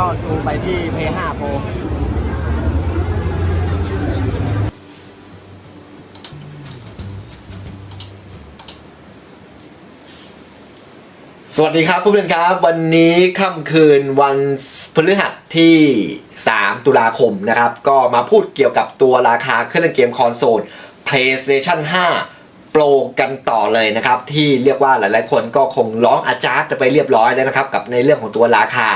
ก็ซูมไปที่ P5 Pro สวัสดีครับผู้เป็นครับ วันนี้ค่ำคืนวันพฤหัสที่ 3 ตุลาคมนะครับ ก็มาพูดเกี่ยวกับตัวราคาเครื่องเล่นเกมคอนโซล PlayStation 5 Pro กันต่อเลยนะครับ ที่เรียกว่าหลายๆคนก็คงร้องอาจารย์ไปเรียบร้อยแล้วนะครับ กับในเรื่องของตัวราคา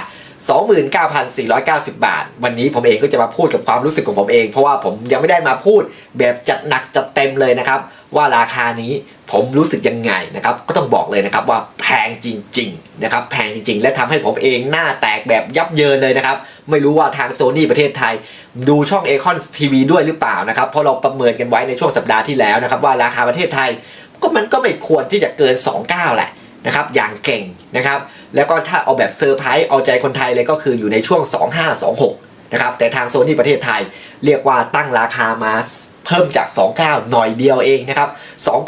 29,490 บาท วันนี้ผมเองก็จะมาพูดกับความรู้สึกของผมเอง เพราะว่าผมยังไม่ได้มาพูดแบบจัดหนักจัดเต็มเลยนะครับ ว่าราคานี้ผมรู้สึกยังไงนะครับ ก็ต้องบอกเลยนะครับว่าแพงจริงๆนะครับแพงจริง ๆ และทำให้ผมเองหน้าแตกแบบยับเยินเลยนะครับ ไม่รู้ว่าทางโซนี่ประเทศไทย ดูช่อง a c o n TV ด้วยหรือเปล่านะครับ เพราะเราประเมินกันไว้ในช่วงสัปดาห์ที่แล้วนะครับ ว่าราคาประเทศไทยก็มันก็ไม่ควรที่จะเกิน 29 แหละนะครับอย่างเก่งนะครับ แล้วก็ถ้าเอาแบบเซอร์ไพรส์เอาใจคนไทยเลยก็คืออยู่ในช่วง 2526 นะครับ แต่ทางโซนี่ประเทศไทยเรียกว่าตั้งราคามาเพิ่มจาก 29 หน่อยเดียวเองนะครับ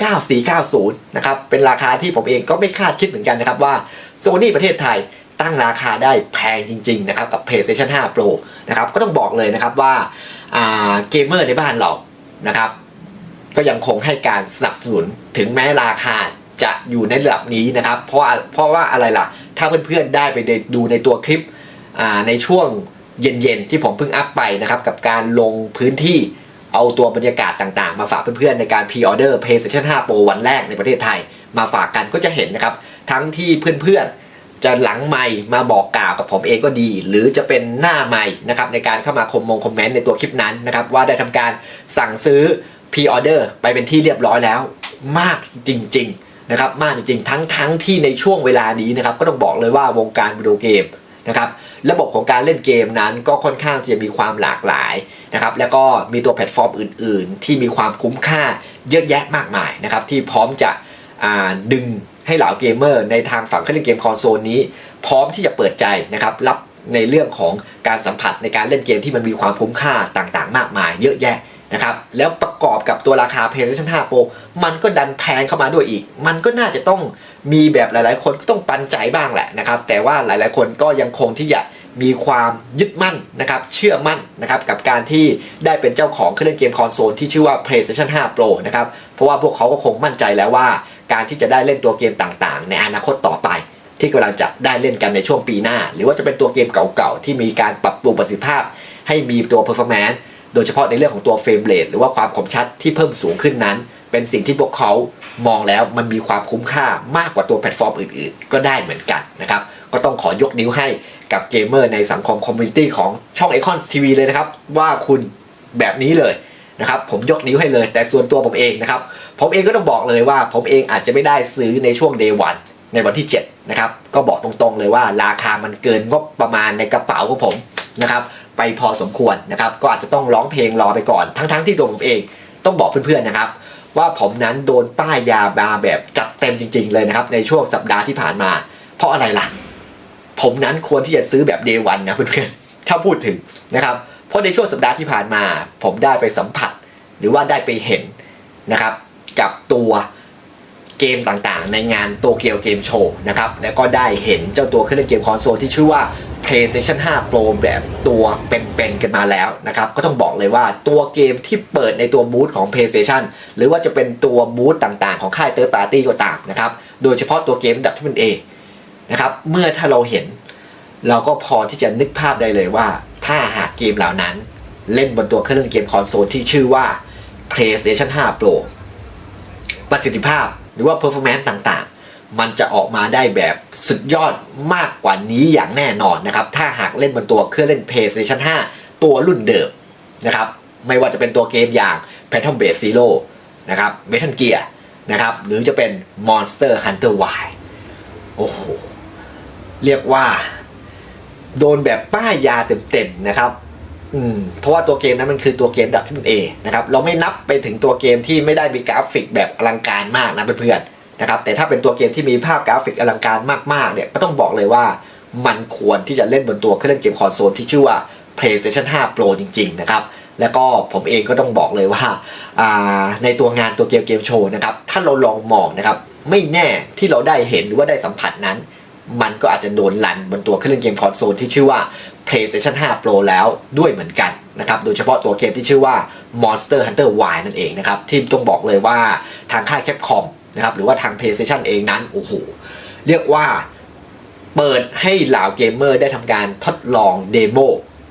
29490 นะครับ เป็นราคาที่ผมเองก็ไม่คาดคิดเหมือนกันนะครับว่าโซนี่ประเทศไทยตั้งราคาได้แพงจริงๆนะครับกับ PlayStation 5 Pro นะครับก็ต้องบอกเลยนะครับว่าเกมเมอร์ในบ้านเรานะครับ ก็ยังคงให้การสนับสนุนถึงแม้ราคาจะอยู่ในระดับนี้นะครับ เพราะเพราะว่าอะไรล่ะ ถ้าเพื่อนๆได้ไปดูในตัวคลิปในช่วงเย็นๆ ที่ผมเพิ่งอัพไปนะครับ กับการลงพื้นที่เอาตัวบรรยากาศต่างๆ มาฝากเพื่อนๆ ในการพ r ออเดอร์ PlayStation 5 Pro วันแรกในประเทศไทย มาฝากกันก็จะเห็นนะครับ ทั้งที่เพื่อนๆ จะหลังไมค์มาบอกกล่าวกับผมเองก็ดี หรือจะเป็นหน้าไมค์นะครับในการเข้ามาคอมมงคอมเมนต์ในตัวคลิปนั้นนะครับว่าได้ทำการสั่งซื้อพ r ออเดอร์ไปเป็นที่เรียบร้อยแล้วมากจริง ๆ นะครับมากจริงๆทั้งทั้งที่ในช่วงเวลานี้นะครับก็ต้องบอกเลยว่าวงการวิดีโอเกมนะครับระบบของการเล่นเกมนั้นก็ค่อนข้างจะมีความหลากหลายนะครับแล้วก็มีตัวแพลตฟอร์มอื่น ๆ ที่มีความคุ้มค่าเยอะแยะมากมายนะครับที่พร้อมจะดึงให้เหล่าเกมเมอร์ ในทางฝั่งเครื่องเล่นเกมคอนโซลนี้ พร้อมที่จะเปิดใจนะครับรับในเรื่องของการสัมผัสในการเล่นเกมที่มันมีความคุ้มค่าต่างๆ มากมาย เยอะแยะ นะครับแล้วประกอบกับตัวราคา PlayStation 5 Pro มันก็ดันแพงเข้ามาด้วยอีก มันก็น่าจะต้องมีแบบหลายๆ คนก็ต้องปันใจบ้างแหละนะครับ แต่ว่าหลายๆ คนก็ยังคงที่จะมีความยึดมั่นนะครับ เชื่อมั่นนะครับกับการที่ได้เป็นเจ้าของเครื่องเล่นเกมคอนโซลที่ชื่อว่า PlayStation 5 Pro นะครับ เพราะว่าพวกเขาก็คงมั่นใจแล้วว่า การที่จะได้เล่นตัวเกมต่างๆ ในอนาคตต่อไป ที่กำลังจะได้เล่นกันในช่วงปีหน้า หรือว่าจะเป็นตัวเกมเก่าๆที่มีการปรับปรุงประสิทธิภาพ ให้มีตัว performance โดยเฉพาะในเรื่องของตัวเฟรมเรทหรือว่าความคมชัดที่เพิ่มสูงขึ้นนั้น เป็นสิ่งที่พวกเขามองแล้วมันมีความคุ้มค่ามากกว่าตัวแพลตฟอร์มอื่นๆ ก็ได้เหมือนกันนะครับ ก็ต้องขอยกนิ้วให้กับเกมเมอร์ในสังคมคอมมูนิตี้ของช่อง Icon TV เลยนะครับ ว่าคุณแบบนี้เลยนะครับผมยกนิ้วให้เลยแต่ส่วนตัวผมเองนะครับ ผมเองก็ต้องบอกเลยว่า ผมเองอาจจะไม่ได้ซื้อในช่วง day 1ในวันที่ 7 นะครับ ก็บอกตรงๆเลยว่าราคามันเกินงบประมาณในกระเป๋าของผมนะครับ ไปพอสมควรนะครับ ก็อาจจะต้องร้องเพลงรอไปก่อน ทั้งๆที่ตัวผมเองต้องบอกเพื่อนๆนะครับ ว่าผมนั้นโดนป้ายยามาแบบจัดเต็มจริง ๆ เลยนะครับ ในช่วงสัปดาห์ที่ผ่านมา เพราะอะไรล่ะ ผมนั้นควรที่จะซื้อแบบ day 1นะเพื่อนๆถ้าพูดถึงนะครับ เพราะในช่วงสัปดาห์ที่ผ่านมา ผมได้ไปสัมผัส หรือว่าได้ไปเห็นนะครับ กับตัวเกมต่างๆ ในงานโตเกียวเกมโชว์นะครับ แล้วก็ได้เห็นเจ้าตัวเครื่องเล่นเกมคอนโซลที่ชื่อว่า PlayStation 5 Pro แบบตัวเป็นๆกันมาแล้วนะครับก็ต้องบอกเลยว่าตัวเกมที่เปิดในตัวบูธของ PlayStation หรือว่าจะเป็นตัวบูธต่างๆ ของค่ายเตอร์ปาร์ตี้ก็ตามนะครับโดยเฉพาะตัวเกมดับที่มันเอนะครับเมื่อถ้าเราเห็น เราก็พอที่จะนึกภาพได้เลยว่า ถ้าหากเกมเหล่านั้น เล่นบนตัวเครื่องเล่นเกมคอนโซลที่ชื่อว่า PlayStation 5 Pro ประสิทธิภาพหรือว่า performance ต่างๆ มันจะออกมาได้แบบสุดยอดมากกว่านี้อย่างแน่นอนนะครับ ถ้าหากเล่นบนตัวเครื่องเล่น PlayStation 5 ตัวรุ่นเดิมนะครับ ไม่ว่าจะเป็นตัวเกมอย่าง Phantom Blade Zero นะครับ Metal Gear นะครับ หรือจะเป็น Monster Hunter Y โอ้โห เรียกว่า โดนแบบป้ายยาเต็มๆนะครับอืมเพราะว่าตัวเกมนั้นมันคือตัวเกมดับที่มันเอนะครับ เราไม่นับไปถึงตัวเกมที่ไม่ได้มีกราฟิกแบบอลังการมากนะเพื่อนๆ นะครับแต่ถ้าเป็นตัวเกมที่มีภาพกราฟิกอลังการมากๆเนี่ยก็ต้องบอกเลยว่ามันควรที่จะเล่นบนตัวเครื่องเล่นเกมคอนโซลที่ชื่อว่า PlayStation 5 Pro จริง ๆ นะครับ แล้วก็ผมเองก็ต้องบอกเลยว่าาในตัวงานตัวเกมเกมโชว์นะครับ ถ้าเราลองมองนะครับ ไม่แน่ที่เราได้เห็นหรือว่าได้สัมผัสนั้น มันก็อาจจะโดนลันบนตัวเครื่องเล่นเกมคอนโซลที่ชื่อว่า PlayStation 5 Pro แล้วด้วยเหมือนกันนะครับ โดยเฉพาะตัวเกมที่ชื่อว่า Monster Hunter Y นั่นเองนะครับ ที่ต้องบอกเลยว่าทางค่าย Capcom นะครับหรือว่าทาง PlayStation เองนั้นโอ้โหเรียกว่าเปิดให้เหล่าเกมเมอร์ได้ทำการทดลองเดโม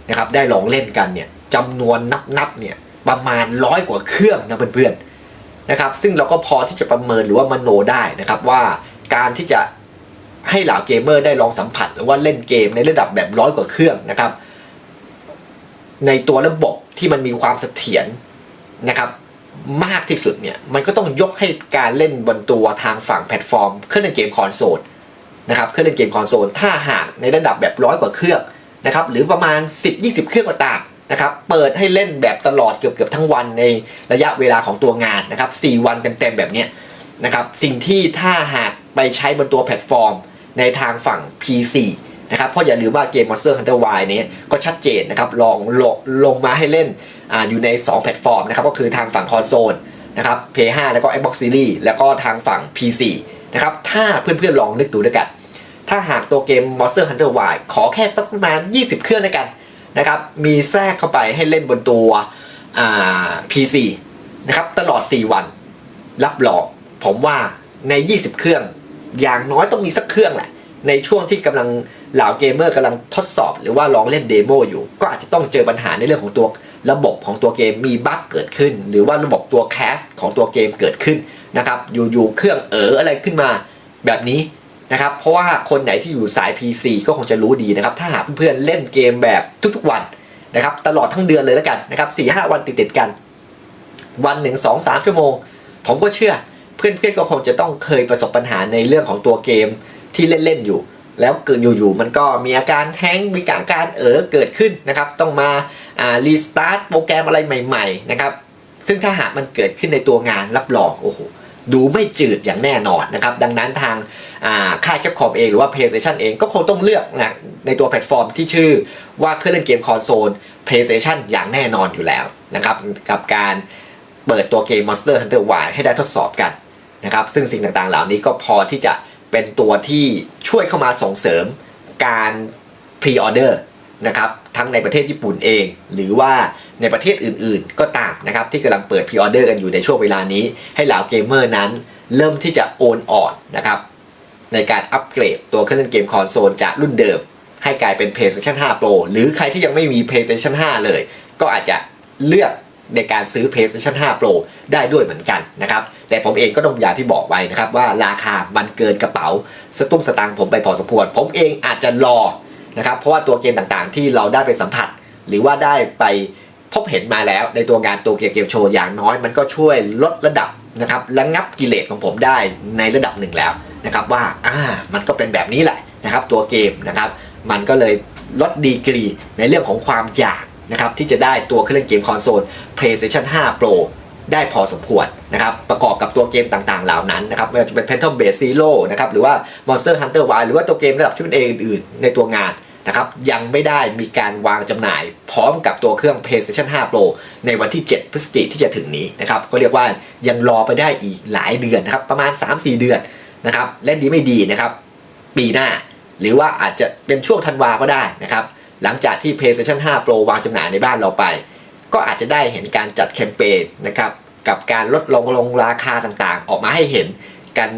นะครับได้ลองเล่นกันเนี่ยจำนวนนับๆเนี่ยประมาณร้อยกว่าเครื่องนะเพื่อนๆนะครับซึ่งเราก็พอที่จะประเมินหรือว่ามโนได้นะครับว่าการที่จะให้เหล่าเกมเมอร์ได้ลองสัมผัสหรือว่าเล่นเกมในระดับแบบร้อยกว่าเครื่องนะครับ ในตัวระบบที่มันมีความเสถียรนะครับ มากที่สุดเนี่ย มันก็ต้องยกให้การเล่นบนตัวทางฝั่งแพลตฟอร์ม เครื่องเล่นเกมคอนโซลนะครับเครื่องเล่นเกมคอนโซลถ้าหากในระดับแบบร้อยกว่าเครื่องนะครับหรือประมาณ 10-20 เครื่องก็ตามนะครับเปิดให้เล่นแบบตลอดเกือบเกือบทั้งวันในระยะเวลาของตัวงานนะครับ4วันเต็มๆแบบเนี้ยนะครับสิ่งที่ถ้าหากไปใช้บนตัวแพลตฟอร์ม ในทางฝั่ง PC นะครับเพราะอย่าลืมว่าเกม Monster Hunter Y เนี้ก็ชัดเจนนะครับลองลงลงมาให้เล่น อยู่ใน 2 แพลตฟอร์มนะครับก็คือทางฝั่งคอนโซลนะครับ PS5 แล้วก็ Xbox Series แล้วก็ทางฝั่ง PC นะครับถ้าเพื่อนๆลองนึกดูด้วยกัน ถ้าหากตัวเกม Monster Hunter Y ขอแค่ประมาณ 20 เครื่องด้วยกันนะครับมีแทรกเข้าไปให้เล่นบนตัวอ่า PC นะครับตลอด 4 วัน รับรองผมว่าใน 20 เครื่อง อย่างน้อยต้องมีสักเครื่องแหละ ในช่วงที่กำลังเหล่าเกมเมอร์กำลังทดสอบ หรือว่าลองเล่นเดโมอยู่ ก็อาจจะต้องเจอปัญหาในเรื่องของตัว ระบบของตัวเกมมีบั๊กเกิดขึ้น หรือว่าระบบตัวแคสของตัวเกมเกิดขึ้นนะครับอยู่ๆเครื่องเอออะไรขึ้นมาแบบนี้นะครับเพราะว่าคนไหนที่อยู่สาย PC ก็คงจะรู้ดีนะครับ ถ้าหากเพื่อนๆเล่นเกมแบบทุกๆวันนะครับตลอดทั้งเดือนเลยแล้วกันนะครับสี่ห้าวันติดๆกัน วันหนึ่งสองสามชั่วโมง ผมก็เชื่อเพื่อนๆก็คงจะต้องเคยประสบปัญหาในเรื่องของตัวเกมที่เล่นๆอยู่ แล้วเกิดอยู่ๆมันก็มีอาการแฮงมีอาการเออเกิดขึ้นนะครับ ต้องมา รีสตาร์ทโปรแกรมอะไรใหม่ๆนะครับซึ่งถ้าหากมันเกิดขึ้นในตัวงานรับรองโอ้โหดูไม่จืดอย่างแน่นอนนะครับ ดังนั้นทางค่ายแคปคอมเอง หรือว่า PlayStation เองก็คงต้องเลือกนะในตัวแพลตฟอร์มที่ชื่อว่าเครื่องเล่นเกมคอนโซล PlayStation อย่างแน่นอนอยู่แล้วนะครับกับการเปิดตัวเกม Monster Hunter Y ให้ได้ทดสอบกันนะครับซึ่งสิ่งต่างๆเหล่านี้ก็พอที่จะเป็นตัวที่ช่วยเข้ามาส่งเสริมการพรีออเดอร์ นะครับทั้งในประเทศญี่ปุ่นเอง หรือว่าในประเทศอื่นๆ ก็ตามนะครับที่กำลังเปิดพรีออเดอร์กันอยู่ในช่วงเวลานี้ ให้เหล่าเกมเมอร์นั้น เริ่มที่จะโอนอ่อนนะครับในการอัปเกรดตัวเครื่องเล่นเกมคอนโซลจากรุ่นเดิม ให้กลายเป็น PlayStation 5 Pro หรือใครที่ยังไม่มี PlayStation 5 เลย ก็อาจจะเลือกในการซื้อ PlayStation 5 Pro ได้ด้วยเหมือนกันนะครับ แต่ผมเองก็ต้องอย่างที่บอกไว้นะครับว่าราคามันเกินกระเป๋าสตุ้งสตางค์ผมไปพอสมควร ผมเองอาจจะรอ นะครับเพราะว่าตัวเกมต่างๆ ที่เราได้ไปสัมผัส หรือว่าได้ไปพบเห็นมาแล้ว ในตัวงานตัวเกมเกมโชว์อย่างน้อย มันก็ช่วยลดระดับนะครับและงับกิเลสของผมได้ในระดับหนึ่งแล้วนะครับว่าอ่ามันก็เป็นแบบนี้แหละนะครับตัวเกมนะครับมันก็เลยลดดีกรีในเรื่องของความอยากนะครับที่จะได้ตัวเครื่องเกมคอนโซล PlayStation 5 Pro ได้พอสมควรนะครับประกอบกับตัวเกมต่างๆ เหล่านั้นนะครับไม่ว่าจะเป็น Phantom Blade Zero นะครับหรือว่า Monster Hunter Y หรือว่าตัวเกมระดับที่เป็นเออื่นๆในตัวงาน นะครับยังไม่ได้มีการวางจำหน่าย พร้อมกับตัวเครื่อง PlayStation 5 Pro ในวันที่ 7 พฤศจิกายนที่จะถึงนี้นะครับก็เรียกว่ายังรอไปได้อีกหลายเดือนนะครับประมาณ 3-4 เดือนนะครับเล่นดีไม่ดีนะครับปีหน้า หรือว่าอาจจะเป็นช่วงธันวาก็ได้นะครับหลังจากที่ PlayStation 5 Pro วางจำหน่ายในบ้านเราไป ก็อาจจะได้เห็นการจัดแคมเปญนะครับกับการลดลงลงราคาต่างๆ ออกมาให้เห็นกัน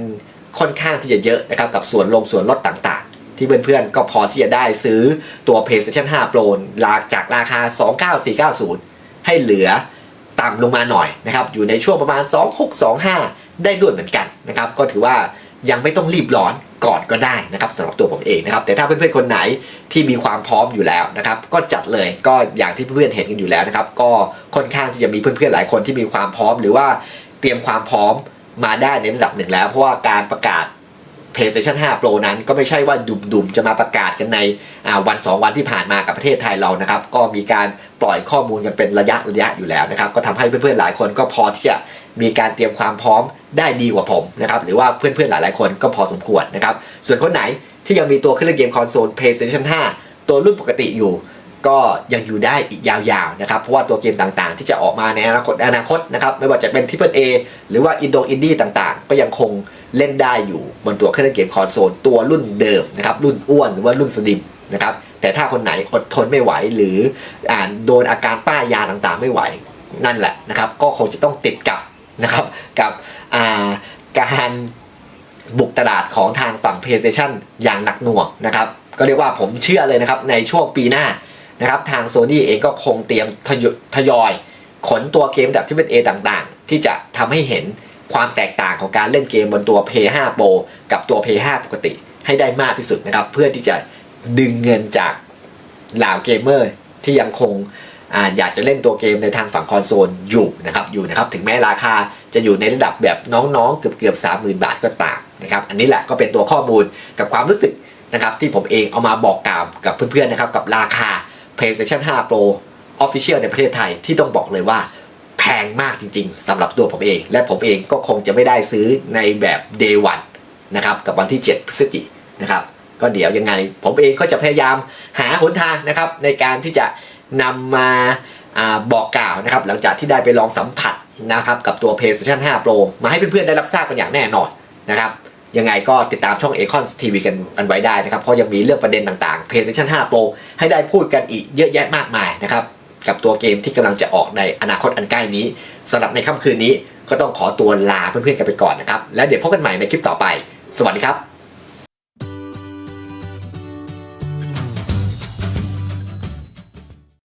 ค่อนข้างที่จะเยอะนะครับกับส่วนลงส่วนลดต่างๆ ที่เพื่อนๆ ก็พอที่จะได้ซื้อตัว PlayStation 5 Pro ลาจากราคา 29490 ให้เหลือต่ำลงมาหน่อยนะครับ อยู่ในช่วงประมาณ 2625 ได้ด้วยเหมือนกันนะครับ ก็ถือว่ายังไม่ต้องรีบร้อนก่อนก็ได้นะครับสำหรับตัวผมเองนะครับ แต่ถ้าเพื่อนๆ คนไหนที่มีความพร้อมอยู่แล้วนะครับ ก็จัดเลยก็อย่างที่เพื่อนๆเห็นกันอยู่แล้วนะครับ ก็ค่อนข้างที่จะมีเพื่อนๆหลายคนที่มีความพร้อม หรือว่าเตรียมความพร้อมมาได้ในระดับหนึ่งแล้ว เพราะว่าการประกาศ PlayStation 5 Pro นั้นก็ไม่ใช่ว่าดุมๆ จะมาประกาศกันในวัน 2 วันที่ผ่านมากับประเทศไทยเรานะครับ ก็มีการปล่อยข้อมูลกันเป็นระยะระยะอยู่แล้วนะครับ ก็ทำให้เพื่อนๆหลายคนก็พอที่จะมีการเตรียมความพร้อมได้ดีกว่าผมนะครับ หรือว่าเพื่อนๆหลายๆคนก็พอสมควรนะครับ ส่วนคนไหนที่ยังมีตัวเครื่องเล่นเกมคอนโซล PlayStation 5 ตัวรุ่นปกติอยู่ก็ยังอยู่ได้อีกยาวๆนะครับ เพราะว่าตัวเกมต่างๆ ที่จะออกมาในอนาคตอนาคตนะครับ ไม่ว่าจะเป็น Triple A หรือว่าอินโดอินดี้ต่างๆ ก็ยังคง เล่นได้อยู่บนตัวเครื่องเล่นเกมคอนโซลตัวรุ่นเดิมนะครับรุ่นอ้วนหรือว่ารุ่นสลิมนะครับแต่ถ้าคนไหนอดทนไม่ไหวหรืออ่าโดนอาการป้ายยาต่างๆไม่ไหวนั่นแหละนะครับก็คงจะต้องติดกับนะครับกับาการบุกตลาดของทางฝั่ง PlayStation อย่างหนักหน่วงนะครับก็เรียกว่าผมเชื่อเลยนะครับในช่วงปีหน้านะครับทาง Sony เองก็คงเตรียมทยอยทยอยขนตัวเกมแบบที่เป็น A ต่างๆ ที่จะทำให้เห็น ความแตกต่างของการเล่นเกมบนตัว p l 5 Pro กับตัว p l 5ปกติให้ได้มากที่สุดนะครับ เพื่อที่จะดึงเงินจากเหล่าเกมเมอร์ที่ยังคงออยากจะเล่นตัวเกมในทางฝั่งคอนโซลอยู่นะครับอยู่นะครับถึงแม้ราคาจะอยู่ในระดับแบบน้องๆ เกือบเกือบสามหมื่นบาทก็ตามนะครับอันนี้แหละก็เป็นตัวข้อมูลกับความรู้สึกนะครับที่ผมเองเอามาบอกกล่าวกับเพื่อนๆนะครับกับราคา PlayStation 5 Pro Official ในประเทศไทยที่ต้องบอกเลยว่า งมากจริง ๆสำหรับตัวผมเอง และผมเองก็คงจะไม่ได้ซื้อในแบบ day one นะครับกับวันที่ 7 พฤศจิกายนนะครับ ก็เดี๋ยวยังไง ผมเองก็จะพยายามหาหนทางนะครับในการที่จะนำมาอาบอกกล่าวนะครับ หลังจากที่ได้ไปลองสัมผัสนะครับกับตัว PlayStation 5 Pro มาให้เพื่อนๆได้รับทราบกันอย่างแน่นอนนะครับยังไงก็ติดตามช่อง a c o n TV กันอันไว้ได้นะครับ เพราะยังมีเรื่องประเด็นต่างๆ PlayStation 5 Pro ให้ได้พูดกันอีกเยอะแยะมากมายนะครับ กับตัวเกมที่กำลังจะออกในอนาคตอันใกล้นี้สำหรับในค่ำคืนนี้ก็ต้องขอตัวลาเพื่อนๆกันไปก่อนนะครับ แล้วเดี๋ยวพบกันใหม่ในคลิปต่อไป สวัสดีครับ